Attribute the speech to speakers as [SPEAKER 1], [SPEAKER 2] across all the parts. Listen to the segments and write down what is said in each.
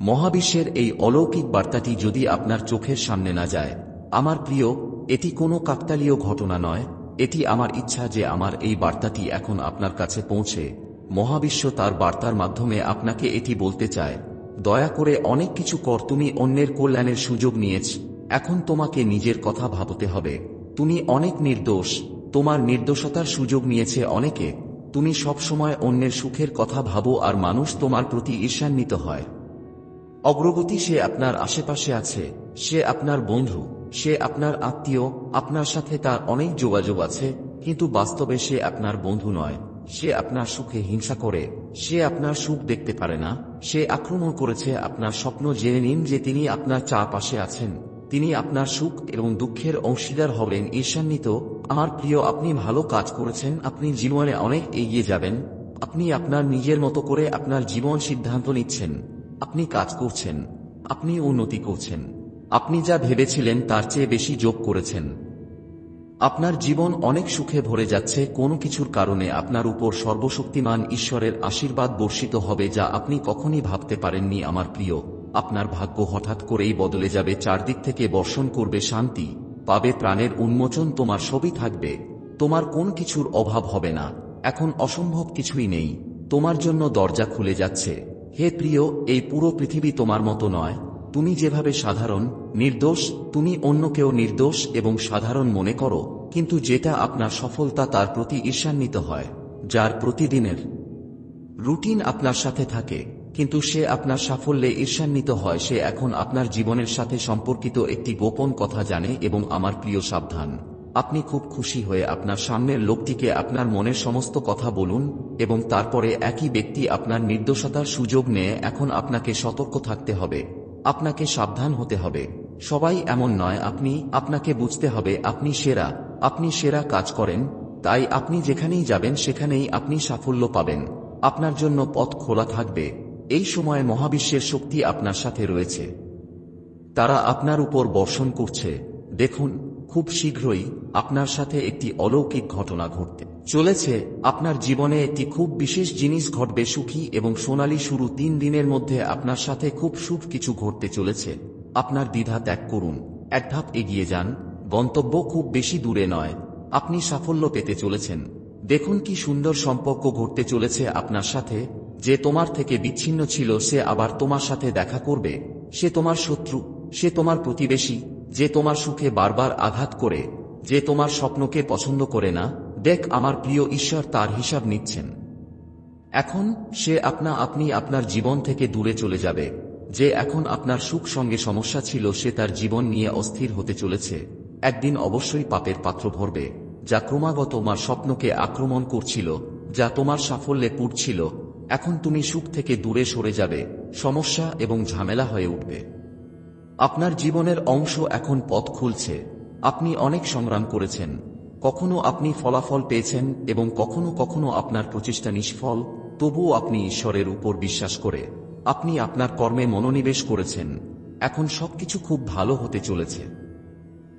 [SPEAKER 1] মহাবিশ্বের এই অলৌকিক বার্তাটি যদি আপনার চোখের সামনে না যায়, আমার প্রিয়, এটি কোনো কাকতালীয় ঘটনা নয়। এটি আমার ইচ্ছা যে আমার এই বার্তাটি এখন আপনার কাছে পৌঁছে। মহাবিশ্ব তার বার্তার মাধ্যমে আপনাকে এটি বলতে চায়, দয়া করে অনেক কিছু কর, তুমি অন্যের কল্যাণের সুযোগ নিয়েছ। এখন তোমাকে নিজের কথা ভাবতে হবে। তুমি অনেক নির্দোষ, তোমার নির্দোষতার সুযোগ নিয়েছে অনেকে। তুমি সবসময় অন্যের সুখের কথা ভাবো আর মানুষ তোমার প্রতি ঈর্ষান্বিত হয়। অগ্রগতি সে আপনার আশেপাশে আছে, সে আপনার বন্ধু, সে আপনার আত্মীয়, আপনার সাথে তার অনেক যোগাযোগ আছে, কিন্তু বাস্তবে সে আপনার বন্ধু নয়। সে আপনার সুখে হিংসা করে, সে আপনার সুখ দেখতে পারে না, সে আক্রমণ করেছে আপনার স্বপ্ন জেনে নিন যে তিনি আপনার চারপাশে আছেন। তিনি আপনার সুখ এবং দুঃখের অংশীদার হবেন ঈর্ষান্বিত। আমার প্রিয়, আপনি ভালো কাজ করেছেন, আপনি জীবনে অনেক এগিয়ে যাবেন। আপনি আপনার নিজের মতো করে আপনার জীবন সিদ্ধান্ত নিচ্ছেন। আপনি কাজ করছেন, আপনি উন্নতি করছেন, আপনি যা ভেবেছিলেন তার চেয়ে বেশি যোগ করেছেন। আপনার জীবন অনেক সুখে ভরে যাচ্ছে, কোনো কিছুর কারণে আপনার উপর সর্বশক্তিমান ঈশ্বরের আশীর্বাদ বর্ষিত হবে যা আপনি কখনই ভাবতে পারেননি, আমার প্রিয়। আপনার ভাগ্য হঠাৎ করেই বদলে যাবে, চারদিক থেকে বর্ষণ করবে, শান্তি পাবে, প্রাণের উন্মোচন তোমার সবই থাকবে। তোমার কোন কিছুর অভাব হবে না। এখন অসম্ভব কিছুই নেই। তোমার জন্য দরজা খুলে যাচ্ছে। হে প্রিয়, এই পুরো পৃথিবী তোমার মতো নয়। তুমি যেভাবে সাধারণ, নির্দোষ, তুমি অন্যকেও নির্দোষ এবং সাধারণ মনে করো, কিন্তু যেটা আপনার সফলতা তার প্রতি ঈর্ষান্বিত হয়, যার প্রতিদিনের রুটিন আপনার সাথে থাকে, কিন্তু সে আপনার সাফল্যে ঈর্ষান্বিত হয়, সে এখন আপনার জীবনের সাথে সম্পর্কিত একটি গোপন কথা জানে এবং আমার প্রিয় সাবধান। আপনি খুব খুশি হয়ে আপনার সামনের লোকটিকে আপনার মনের সমস্ত কথা বলুন এবং তারপরে একই ব্যক্তি আপনার নির্দোষতার সুযোগ নিয়ে এখন আপনাকে সতর্ক থাকতে হবে। আপনাকে সাবধান হতে হবে। সবাই এমন নয়, আপনি, আপনাকে বুঝতে হবে, আপনি সেরা আপনি সেরা কাজ করেন, তাই আপনি যেখানেই যাবেন সেখানেই আপনি সাফল্য পাবেন। আপনার জন্য পথ খোলা থাকবে। এই সময় মহাবিশ্বের শক্তি আপনার সাথে রয়েছে। তারা আপনার উপর বর্ষণ করছে। দেখুন, খুব শীঘ্রই আপনার সাথে একটি অলৌকিক ঘটনা ঘটতে চলেছে। আপনার জীবনে একটি খুব বিশেষ জিনিস ঘটবে, সুখী এবং সোনালী শুরু তিন দিনের মধ্যে আপনার সাথে খুব সুখ কিছু ঘটতে চলেছে। আপনার দ্বিধা ত্যাগ করুন, এক ধাপ এগিয়ে যান, গন্তব্য খুব বেশি দূরে নয়। আপনি সাফল্য পেতে চলেছেন। দেখুন কি সুন্দর সম্পর্ক ঘটতে চলেছে আপনার সাথে। যে তোমার থেকে বিচ্ছিন্ন ছিল, সে আবার তোমার সাথে দেখা করবে। সে তোমার শত্রু, সে তোমার প্রতিবেশী, যে তোমার সুখে বারবার আঘাত করে। যে তোমার স্বপ্নকে পছন্দ করে না, দেখ আমার প্রিয় ঈশ্বর তার হিসাব নিচ্ছেন। এখন সে আপনা আপনি আপনার জীবন থেকে দূরে চলে যাবে। যে এখন আপনার সুখ সঙ্গে সমস্যা ছিল, সে তার জীবন নিয়ে অস্থির হতে চলেছে। একদিন অবশ্যই পাপের পাত্র ভরবে, যা ক্রমাগত তোমার স্বপ্নকে আক্রমণ করছিল, যা তোমার সাফল্যে পুড়ছিল। এখন তুমি সুখ থেকে দূরে সরে যাবে, সমস্যা এবং ঝামেলা হয়ে উঠবে। আপনার জীবনের অংশ এখন পথ খুলছে। আপনি অনেক সংগ্রাম করেছেন। কখনো আপনি ফলাফল পেয়েছেন এবং কখনো কখনো আপনার প্রচেষ্টা নিষ্ফল, তবুও আপনি ঈশ্বরের উপর বিশ্বাস করে। আপনি আপনার কর্মে মনোনিবেশ করেছেন। এখন সবকিছু খুব ভালো হতে চলেছে।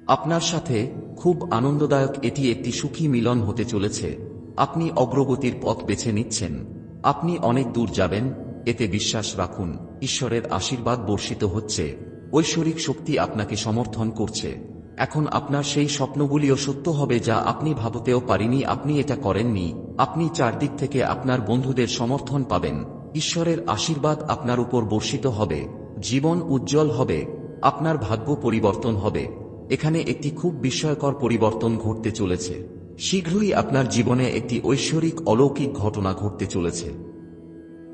[SPEAKER 1] আপনার সাথে খুব আনন্দদায়ক এটি একটি সুখী মিলন হতে চলেছে। আপনি অগ্রগতির পথ বেছে নিচ্ছেন। আপনি অনেক দূর যাবেন, এতে বিশ্বাস রাখুন, ঈশ্বরের আশীর্বাদ বর্ষিত হচ্ছে। ঐশ্বরিক শক্তি আপনাকে সমর্থন করছে। এখন আপনার সেই স্বপ্নগুলিও সত্য হবে যা আপনি ভাবতেও পারিনি, আপনি এটা করেননি। আপনি চারদিক থেকে আপনার বন্ধুদের সমর্থন পাবেন। ঈশ্বরের আশীর্বাদ আপনার উপর বর্ষিত হবে। জীবন উজ্জ্বল হবে। আপনার ভাগ্য পরিবর্তন হবে। এখানে একটি খুব বিস্ময়কর পরিবর্তন ঘটতে চলেছে। শীঘ্রই আপনার জীবনে একটি ঐশ্বরিক অলৌকিক ঘটনা ঘটতে চলেছে।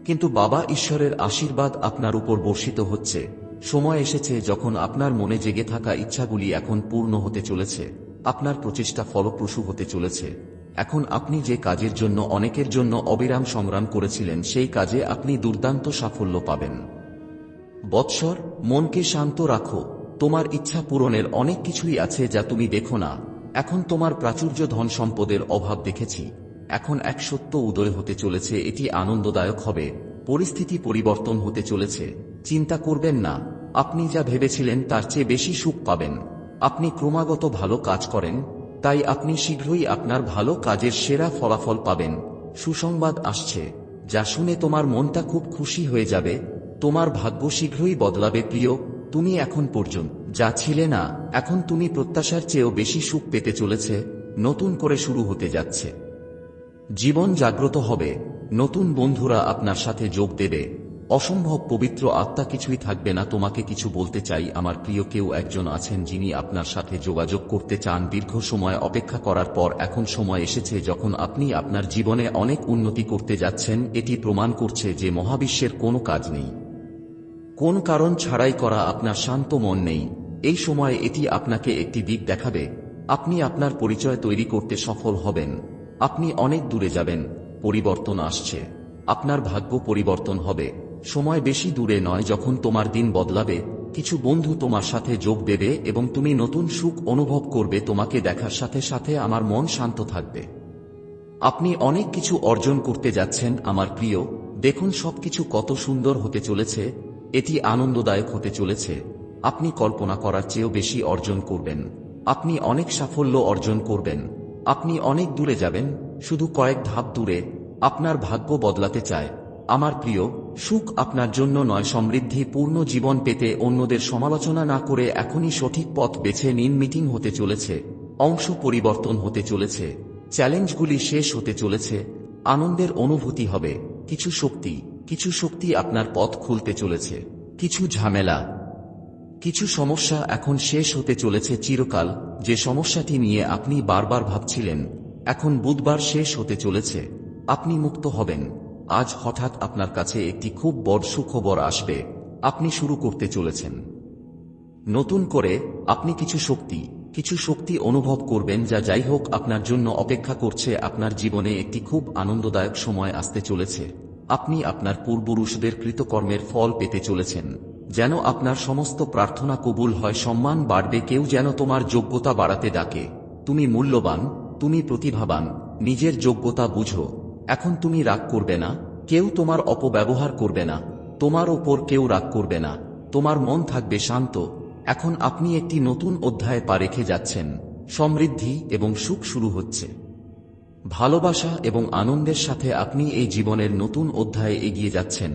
[SPEAKER 1] কিন্তু বাবা ঈশ্বরের আশীর্বাদ আপনার উপর বর্ষিত হচ্ছে। সময় এসেছে যখন আপনার মনে জেগে থাকা ইচ্ছাগুলি এখন পূর্ণ হতে চলেছে। আপনার প্রচেষ্টা ফলপ্রসূ হতে চলেছে। এখন আপনি যে কাজের জন্য, অনেকের জন্য অবিরাম সংগ্রাম করেছিলেন, সেই কাজে আপনি দুর্দান্ত সাফল্য পাবেন। বৎসর, মনকে শান্ত রাখো। তোমার ইচ্ছা পূরণের অনেক কিছুই আছে যা তুমি দেখো না। এখন তোমার প্রাচুর্য ধন সম্পদের অভাব দেখেছি। এখন এক সত্য উদয় হতে চলেছে, এটি আনন্দদায়ক হবে। পরিস্থিতি পরিবর্তন হতে চলেছে। চিন্তা করবেন না। আপনি যা ভেবেছিলেন তার চেয়ে বেশি সুখ পাবেন। আপনি ক্রমাগত ভালো কাজ করেন, তাই আপনি শীঘ্রই আপনার ভালো কাজের সেরা ফলাফল পাবেন। সুসংবাদ আসছে, যা শুনে তোমার মনটা খুব খুশি হয়ে যাবে। তোমার ভাগ্য শীঘ্রই বদলাবে, প্রিয়। তুমি এখন পর্যন্ত যা ছিলে না, এখন তুমি প্রত্যাশার চেয়েও বেশি সুখ পেতে চলেছে। নতুন করে শুরু হতে যাচ্ছে। জীবন জাগ্রত হবে। নতুন বন্ধুরা আপনার সাথে যোগ দেবে। অসম্ভব পবিত্র আত্মা কিছুই থাকবে না, তোমাকে কিছু বলতে চাই। আমার প্রিয় কেউ একজন আছেন যিনি আপনার সাথে যোগাযোগ করতে চান দীর্ঘ সময় অপেক্ষা করার পর। এখন সময় এসেছে যখন আপনি আপনার জীবনে অনেক উন্নতি করতে যাচ্ছেন, এটি প্রমাণ করছে যে মহাবিশ্বের কোনো কাজ নেই। কোন কারণ ছাড়াই করা আপনার শান্ত মন নেই। এই সময় এটি আপনাকে একটি দিক দেখাবে। আপনি আপনার পরিচয় তৈরি করতে সফল হবেন। আপনি অনেক দূরে যাবেন। পরিবর্তন আসছে। আপনার ভাগ্য পরিবর্তন হবে। সময় বেশি দূরে নয় যখন তোমার দিন বদলাবে, কিছু বন্ধু তোমার সাথে যোগ দেবে এবং তুমি নতুন সুখ অনুভব করবে, তোমাকে দেখার সাথে সাথে আমার মন শান্ত থাকবে। আপনি অনেক কিছু অর্জন করতে যাচ্ছেন, আমার প্রিয়। দেখুন সবকিছু কত সুন্দর হতে চলেছে, এটি আনন্দদায়ক হতে চলেছে। আপনি কল্পনা করার চেয়েও বেশি অর্জন করবেন। আপনি অনেক সাফল্য অর্জন করবেন। আপনি অনেক দূরে যাবেন, শুধু কয়েক ধাপ দূরে। আপনার ভাগ্য বদলাতে চায়। আমার প্রিয়, সুখ আপনার জন্য নয়, সমৃদ্ধি, পূর্ণ জীবন পেতে অন্যদের সমালোচনা না করে এখনই সঠিক পথ বেছে নিন, মিটিং হতে চলেছে, অংশ পরিবর্তন হতে চলেছে, চ্যালেঞ্জগুলি শেষ হতে চলেছে, আনন্দের অনুভূতি হবে, কিছু শক্তি কিছু শক্তি আপনার পথ খুলতে চলেছে, কিছু ঝামেলা, কিছু সমস্যা এখন শেষ হতে চলেছে চিরকাল, যে সমস্যাটি নিয়ে আপনি বারবার ভাবছিলেন, এখন বুধবার শেষ হতে চলেছে, আপনি মুক্ত হবেন। আজ হঠাৎ আপনার কাছে একটি খুব বড় সুখবর আসবে। আপনি শুরু করতে চলেছেন। নতুন করে আপনি কিছু শক্তি কিছু শক্তি অনুভব করবেন যা যাই হোক আপনার জন্য অপেক্ষা করছে আপনার জীবনে একটি খুব আনন্দদায়ক সময় আসতে চলেছে। আপনি আপনার পূর্বপুরুষদের কৃতকর্মের ফল পেতে চলেছেন। যেন আপনার সমস্ত প্রার্থনা কবুল হয়, সম্মান বাড়বে, কেউ যেন তোমার যোগ্যতা বাড়াতে ডাকে। তুমি মূল্যবান, তুমি প্রতিভাবান, নিজের যোগ্যতা বুঝো। এখন তুমি রাগ করবে না, কেউ তোমার অপব্যবহার করবে না, তোমার ওপর কেউ রাগ করবে না, তোমার মন থাকবে শান্ত। এখন আপনি একটি নতুন অধ্যায়ে পা রেখে যাচ্ছেন, সমৃদ্ধি এবং সুখ শুরু হচ্ছে। ভালোবাসা এবং আনন্দের সাথে আপনি এই জীবনের নতুন অধ্যায়ে এগিয়ে যাচ্ছেন।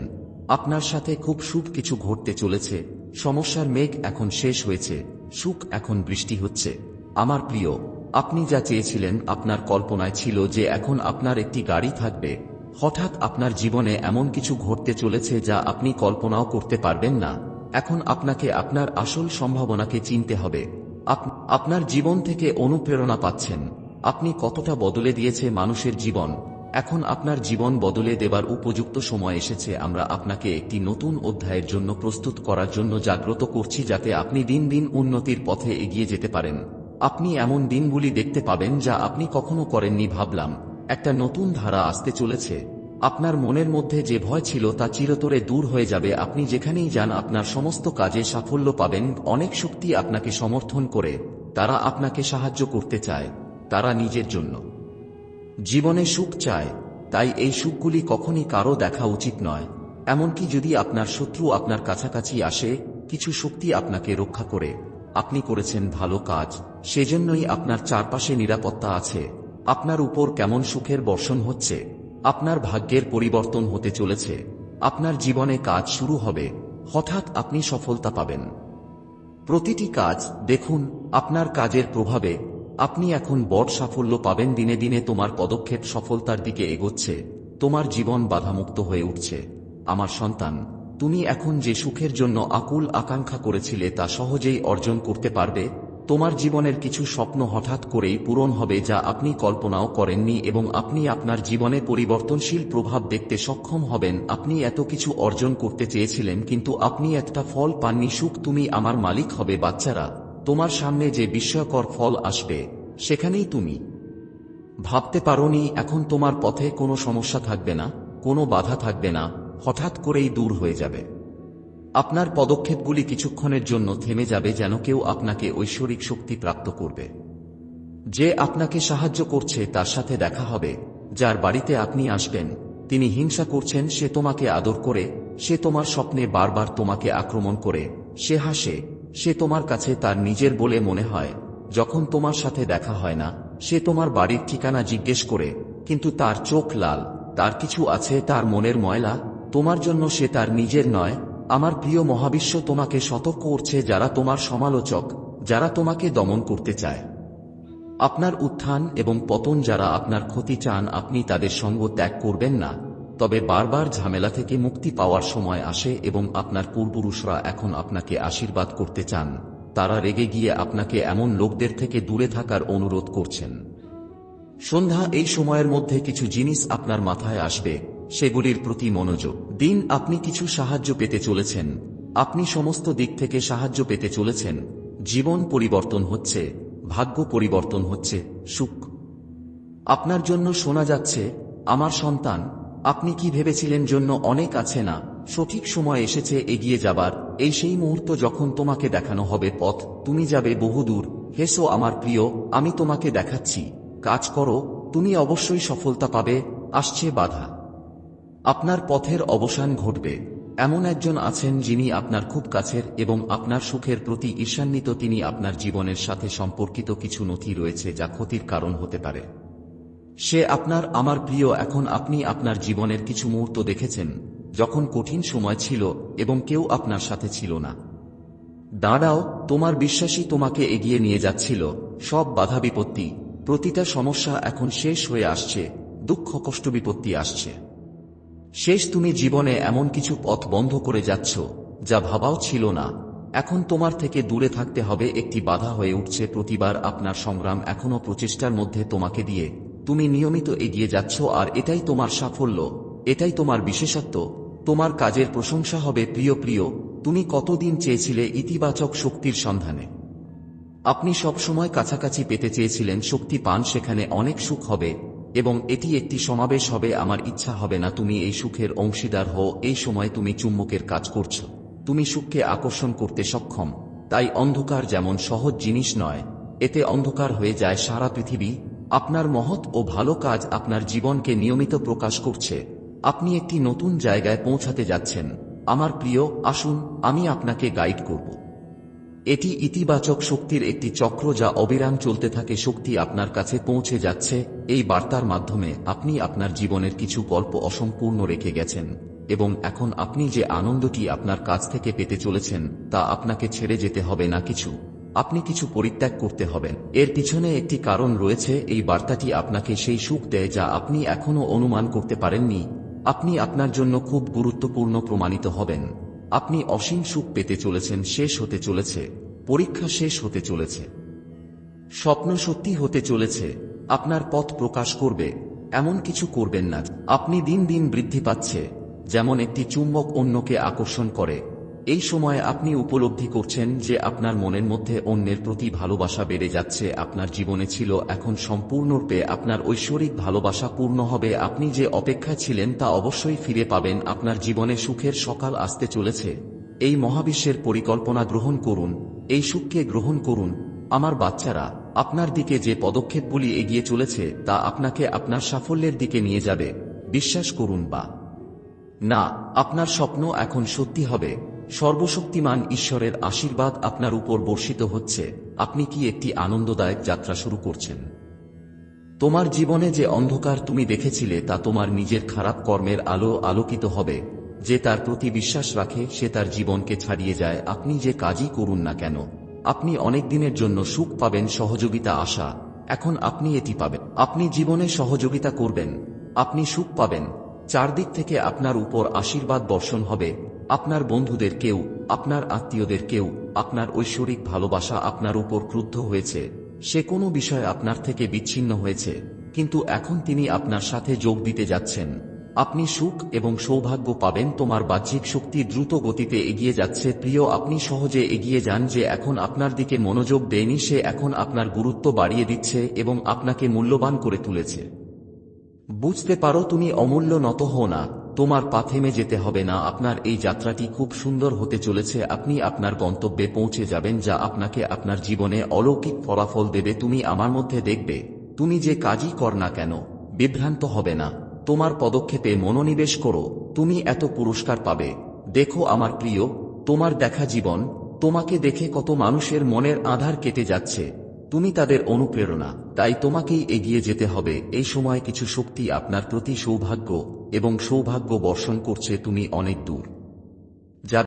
[SPEAKER 1] আপনার সাথে খুব সুখ কিছু ঘটতে চলেছে, সমস্যার মেঘ এখন শেষ হয়েছে, সুখ এখন বৃষ্টি হচ্ছে। আমার প্রিয় আপনি যা চেয়েছিলেন আপনার কল্পনায় ছিল যে এখন আপনার একটি গাড়ি থাকবে। হঠাৎ আপনার জীবনে এমন কিছু ঘটতে চলেছে যা আপনি কল্পনাও করতে পারবেন না। এখন আপনাকে আপনার আসল সম্ভাবনাকে চিনতে হবে। আপ- আপনার জীবন থেকে অনুপ্রেরণা পাচ্ছেন। আপনি কতটা বদলে দিয়েছে মানুষের জীবন। এখন আপনার জীবন বদলে দেবার উপযুক্ত সময় এসেছে। আমরা আপনাকে একটি নতুন অধ্যায়ের জন্য প্রস্তুত করার জন্য জাগ্রত করছি যাতে আপনি দিন দিন উন্নতির পথে এগিয়ে যেতে পারেন। আপনি এমন দিনগুলি দেখতে পাবেন যা আপনি কখনো করেননি ভাবলাম। একটা নতুন ধারা আসতে চলেছে। আপনার মনের মধ্যে যে ভয় ছিল তা চিরতরে দূর হয়ে যাবে। আপনি যেখানেই যান, আপনার সমস্ত কাজে সাফল্য পাবেন। অনেক শক্তি আপনাকে সমর্থন করে। তারা আপনাকে সাহায্য করতে চায়। তারা নিজের জন্য। জীবনে সুখ চায়। তাই এই সুখগুলি কখনই কারও দেখা উচিত নয়। এমনকি যদি আপনার শত্রু আপনার কাছাকাছি আসে, কিছু শক্তি আপনাকে রক্ষা করে। আপনি করেছেন ভালো কাজ, সেজন্যই আপনার চারপাশে নিরাপত্তা আছে। আপনার উপর কেমন সুখের বর্ষণ হচ্ছে, আপনার ভাগ্যের পরিবর্তন হতে চলেছে, আপনার জীবনে কাজ শুরু হবে, হঠাৎ আপনি সফলতা পাবেন। প্রতিটি কাজ, দেখুন, আপনার কাজের প্রভাবে, আপনি এখন বড় সাফল্য পাবেন দিনে দিনে তোমার পদক্ষেপ সফলতার দিকে এগোচ্ছে, তোমার জীবন বাধামুক্ত হয়ে উঠছে। আমার সন্তান তুমি এখন যে সুখের জন্য আকুল আকাঙ্ক্ষা করেছিলে তা সহজেই অর্জন করতে পারবে, তোমার জীবনের কিছু স্বপ্ন হঠাৎ করেই পূরণ হবে যা আপনি কল্পনাও করেননি এবং আপনি আপনার জীবনে পরিবর্তনশীল প্রভাব দেখতে সক্ষম হবেন। আপনি এত কিছু অর্জন করতে চেয়েছিলেন কিন্তু আপনি একটা ফল পাননি। সুখ তুমি আমার মালিক হবে, বাচ্চারা। তোমার সামনে যে বিস্ময়কর ফল আসবে, সেখানেই তুমি। ভাবতে পারোনি, এখন তোমার পথে কোনো সমস্যা থাকবে না, কোনো বাধা থাকবে না। হঠাৎ করেই দূর হয়ে যাবে। আপনার পদক্ষেপগুলি কিছুক্ষণের জন্য থেমে যাবে যেন কেউ আপনাকে ঐশ্বরিক শক্তি প্রাপ্ত করবে। যে আপনাকে সাহায্য করছে তার সাথে দেখা হবে, যার বাড়িতে আপনি আসবেন, তিনি হিংসা করছেন, সে তোমাকে আদর করে, সে তোমার স্বপ্নে বারবার তোমাকে আক্রমণ করে, সে হাসে, সে তোমার কাছে তার নিজের বলে মনে হয়, যখন তোমার সাথে দেখা হয় না, সে তোমার বাড়ির ঠিকানা জিজ্ঞেস করে, কিন্তু তার চোখ লাল, তার কিছু আছে তার মনের ময়লা? তোমার জন্য সে তার নিজের নয়, আমার প্রিয় মহাবিশ্ব তোমাকে সতর্ক করছে যারা তোমার সমালোচক, যারা তোমাকে দমন করতে চায়। আপনার উত্থান এবং পতন যারা আপনার ক্ষতি চান, আপনি তাদের সঙ্গ ত্যাগ করবেন না। তবে বারবার ঝামেলা থেকে মুক্তি পাওয়ার সময় আসে এবং আপনার পূর্বপুরুষরা এখন আপনাকে আশীর্বাদ করতে চান। তারা রেগে গিয়ে আপনাকে এমন লোকদের থেকে দূরে থাকার অনুরোধ করছেন। সন্ধ্যা এই সময়ের মধ্যে কিছু জিনিস আপনার মাথায় আসবে। সেগুলির প্রতি মনোযোগ। দিন, আপনি কিছু সাহায্য পেতে চলেছেন। আপনি সমস্ত দিক থেকে সাহায্য পেতে চলেছেন। জীবন পরিবর্তন হচ্ছে, ভাগ্য পরিবর্তন হচ্ছে, সুখ। আপনার জন্য শোনা যাচ্ছে, আমার সন্তান, আপনি কি ভেবেছিলেন জন্য অনেক আছে না? সঠিক সময় এসেছে, এগিয়ে যাবার। এই সেই মুহূর্ত যখন তোমাকে দেখানো হবে পথ, তুমি যাবে বহুদূর হেসো, আমার প্রিয়, আমি তোমাকে দেখাচ্ছি। কাজ করো, তুমি অবশ্যই সফলতা পাবে। আসছে বাধা। আপনার পথের অবসান ঘটবে। এমন একজন আছেন যিনি আপনার খুব কাছের এবং আপনার সুখের প্রতি ঈর্ষান্বিত তিনি আপনার জীবনের সাথে সম্পর্কিত কিছু নথি রয়েছে যা ক্ষতির কারণ হতে পারে। সে আপনার, আমার প্রিয়, এখন আপনি আপনার জীবনের কিছু মুহূর্ত দেখেছেন, যখন কঠিন সময় ছিল এবং কেউ আপনার সাথে ছিল না। দাঁড়াও, তোমার বিশ্বাসী তোমাকে এগিয়ে নিয়ে যাচ্ছিল, সব বাধা বিপত্তি, প্রতিটা সমস্যা এখন শেষ হয়ে আসছে, দুঃখ কষ্ট বিপত্তি আসছে। শেষ তুমি জীবনে এমন কিছু পথ বন্ধ করে যাচ্ছ, যা ভাবাও ছিল না। এখন তোমার থেকে দূরে থাকতে হবে, একটি বাধা হয়ে উঠছে, প্রতিবার আপনার সংগ্রাম এখনও প্রচেষ্টার মধ্যে তোমাকে দিয়ে। তুমি নিয়মিত এগিয়ে যাচ্ছ, আর এটাই তোমার সাফল্য, এটাই তোমার বিশেষত্ব, তোমার কাজের প্রশংসা হবে প্রিয় প্রিয়। তুমি কতদিন চেয়েছিলে ইতিবাচক শক্তির সন্ধানে? আপনি সবসময় কাছাকাছি পেতে চেয়েছিলেন, শক্তি পান, সেখানে অনেক সুখ হবে। এবং এটি একটি সমাবেশ হবে, আমার ইচ্ছা হবে না তুমি এই সুখের অংশীদার হও, এই সময় তুমি চুম্বকের কাজ করছ। তুমি সুখকে আকর্ষণ করতে সক্ষম, তাই অন্ধকার যেমন সহজ জিনিস নয়, এতে অন্ধকার হয়ে যায় সারা পৃথিবী। আপনার মহৎ ও ভালো কাজ আপনার জীবনকে নিয়মিত প্রকাশ করছে। আপনি একটি নতুন জায়গায় পৌঁছাতে যাচ্ছেন। আমার প্রিয়, আসুন, আমি আপনাকে গাইড করব। এটি ইতিবাচক শক্তির একটি চক্র যা অবিরাম চলতে থাকে, শক্তি আপনার কাছে পৌঁছে যাচ্ছে। এই বার্তার মাধ্যমে আপনি আপনার জীবনের কিছু গল্প অসম্পূর্ণ রেখে গেছেন এবং এখন আপনি যে আনন্দটি আপনার কাছ থেকে পেতে চলেছেন, তা আপনাকে ছেড়ে যেতে হবে না কিছু। আপনি কিছু পরিত্যাগ করতে হবেন এর পিছনে একটি কারণ রয়েছে, এই বার্তাটি আপনাকে সেই সুখ দেয় যা আপনি এখনও অনুমান করতে পারেননি। আপনি আপনার জন্য খুব গুরুত্বপূর্ণ প্রমাণিত হবেন। আপনি অসীম সুখ পেতে চলেছেন, শেষ হতে চলেছে, পরীক্ষা শেষ হতে চলেছে। স্বপ্ন সত্যি হতে চলেছে, আপনার পথ প্রকাশ করবে, এমন কিছু করবেন না। আপনি দিন দিন বৃদ্ধি পাচ্ছে, যেমন একটি চুম্বক অন্যকে আকর্ষণ করে। এই সময় আপনি উপলব্ধি করছেন যে আপনার মনের মধ্যে অন্যের প্রতি ভালোবাসা বেড়ে যাচ্ছে, আপনার জীবনে ছিল, এখন সম্পূর্ণরূপে আপনার ঐশ্বরিক ভালোবাসা পূর্ণ হবে। আপনি যে অপেক্ষায় ছিলেন তা অবশ্যই ফিরে পাবেন, আপনার জীবনে সুখের সকাল আসতে চলেছে। এই মহাবিশ্বের পরিকল্পনা গ্রহণ করুন, এই সুখকে গ্রহণ করুন। আমার বাচ্চারা, আপনার দিকে যে পদক্ষেপগুলি এগিয়ে চলেছে, তা আপনাকে আপনার সাফল্যের দিকে নিয়ে যাবে। বিশ্বাস করুন বা না, আপনার স্বপ্ন এখন সত্যি হবে। সর্বশক্তিমান ঈশ্বরের আশীর্বাদ আপনার উপর বর্ষিত হচ্ছে। আপনি কি একটি আনন্দদায়ক যাত্রা শুরু করছেন? তোমার জীবনে যে অন্ধকার তুমি দেখেছিলে তা তোমার নিজের খারাপ কর্মের আলো আলোকিত হবে। যে তার প্রতি বিশ্বাস রাখে, সে তার জীবনকে ছাড়িয়ে যায়। আপনি যে কাজই করুন না কেন, আপনি অনেক দিনের জন্য সুখ পাবেন, সহযোগিতা আশা। এখন আপনি এটি পাবেন। আপনি জীবনে সহযোগিতা করবেন, আপনি সুখ পাবেন। চারদিক থেকে আপনার উপর আশীর্বাদ বর্ষণ হবে। আপনার বন্ধুদের কেউ, আপনার আত্মীয়দের কেউ, আপনার ঐশ্বরিক ভালোবাসা আপনার উপর ক্রুদ্ধ হয়েছে, সে কোনো বিষয় আপনার থেকে বিচ্ছিন্ন হয়েছে, কিন্তু এখন তিনি আপনার সাথে যোগ দিতে যাচ্ছেন। আপনি সুখ এবং সৌভাগ্য পাবেন, তোমার বাহ্যিক শক্তি দ্রুত গতিতে এগিয়ে যাচ্ছে। প্রিয়, আপনি সহজে এগিয়ে যান যে এখন আপনার দিকে মনোযোগ দেয়নি, সে এখন আপনার গুরুত্ব বাড়িয়ে দিচ্ছে এবং আপনাকে মূল্যবান করে তুলেছে। বুঝতে পারো, তুমি অমূল্য নত হও না। তোমার পা থেমে যেতে হবে না। আপনার এই যাত্রাটি খুব সুন্দর হতে চলেছে। আপনি আপনার গন্তব্যে পৌঁছে যাবেন, যা আপনাকে আপনার জীবনে অলৌকিক ফলাফল দেবে। তুমি আমার মধ্যে দেখবে। তুমি যে কাজই কর না কেন, বিভ্রান্ত হবে না। তোমার পদক্ষেপে মনোনিবেশ করো। তুমি এত পুরস্কার পাবে। দেখো আমার প্রিয়, তোমার দেখা জীবন, তোমাকে দেখে কত মানুষের মনের আধার কেটে যাচ্ছে। তুমি তাদের অনুপ্রেরণা, তাই তোমাকেই এগিয়ে যেতে হবে। এই সময় কিছু শক্তি আপনার প্রতি সৌভাগ্য এবং সৌভাগ্য বর্ষণ করছে, তুমি অনেক দূর।